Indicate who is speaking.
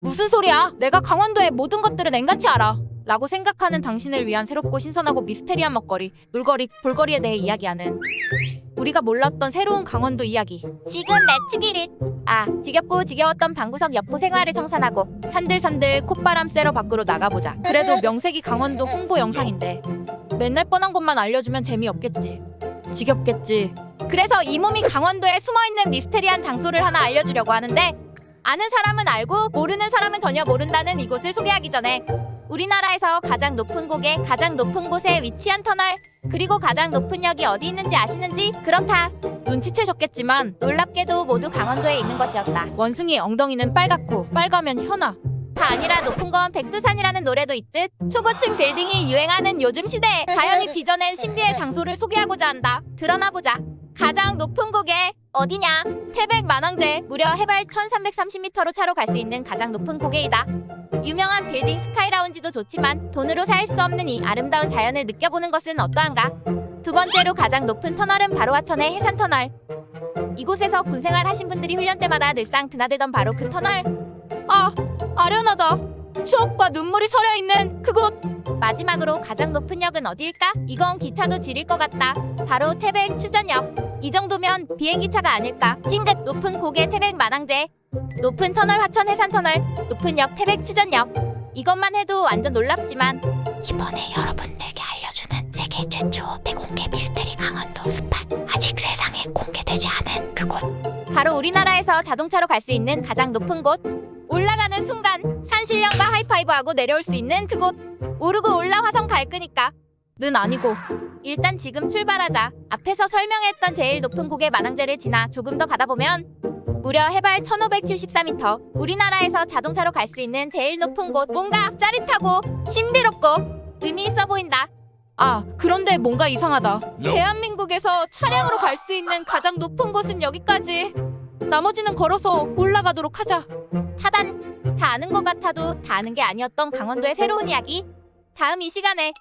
Speaker 1: 무슨 소리야? 내가 강원도의 모든 것들을 냉간치 알아. 라고 생각하는 당신을 위한 새롭고 신선하고 미스테리한 먹거리, 놀거리, 볼거리에 대해 이야기하는 우리가 몰랐던 새로운 강원도 이야기.
Speaker 2: 지금 매치기릿. 아, 지겹고 지겨웠던 방구석 여포 생활을 청산하고
Speaker 1: 산들산들 콧바람 쐬러 밖으로 나가보자. 그래도 명색이 강원도 홍보 영상인데 맨날 뻔한 것만 알려주면 재미없겠지. 지겹겠지. 그래서 이 몸이 강원도에 숨어있는 미스테리한 장소를 하나 알려주려고 하는데 아는 사람은 알고 모르는 사람은 전혀 모른다는 이곳을 소개하기 전에 우리나라에서 가장 높은 곳에 가장 높은 곳에 위치한 터널 그리고 가장 높은 역이 어디 있는지 아시는지 그렇다. 눈치채셨겠지만 놀랍게도 모두 강원도에 있는 것이었다. 원숭이 엉덩이는 빨갛고 빨가면 현아. 다 아니라 높은 건 백두산이라는 노래도 있듯 초고층 빌딩이 유행하는 요즘 시대에 자연이 빚어낸 신비의 장소를 소개하고자 한다. 드러나보자. 가장 높은 고개 어디냐 태백 만왕제 무려 해발 1330m로 차로 갈 수 있는 가장 높은 고개이다 유명한 빌딩 스카이라운지도 좋지만 돈으로 살 수 없는 이 아름다운 자연을 느껴보는 것은 어떠한가? 두 번째로 가장 높은 터널은 바로 하천의 해산터널. 이곳에서 군생활 하신 분들이 훈련 때마다 늘상 드나들던 바로 그 터널. 아, 아련하다. 추억과 눈물이 서려 있는 그곳. 마지막으로 가장 높은 역은 어디일까? 이건 기차도 지릴 것 같다. 바로 태백 추전역. 이 정도면 비행기차가 아닐까? 찡긋 높은 고개 태백 만왕제. 높은 터널 하천 해산 터널. 높은 역 태백 추전역. 이것만 해도 완전 놀랍지만 이번에 여러분들께 알려주는 세계 최초 대공개 미스테리 강원도 스팟 아직 세상에 공개되지 않은 그곳 바로 우리나라에서 자동차로 갈 수 있는 가장 높은 곳 올라가는 순간 하이파이브하고 내려올 수 있는 그곳. 오르고 올라 화성 갈 거니까. 는 아니고. 일단 지금 출발하자. 앞에서 설명했던 제일 높은 고개 만왕제를 지나 조금 더 가다 보면 무려 해발 1574m 우리나라에서 자동차로 갈 수 있는 제일 높은 곳 뭔가 짜릿하고 신비롭고 의미 있어 보인다. 아 그런데 뭔가 이상하다. 대한민국에서 차량으로 갈 수 있는 가장 높은 곳은 여기까지. 나머지는 걸어서 올라가도록 하자. 하단 다 아는 것 같아도 다 아는 게 아니었던 강원도의 새로운 이야기. 다음 이 시간에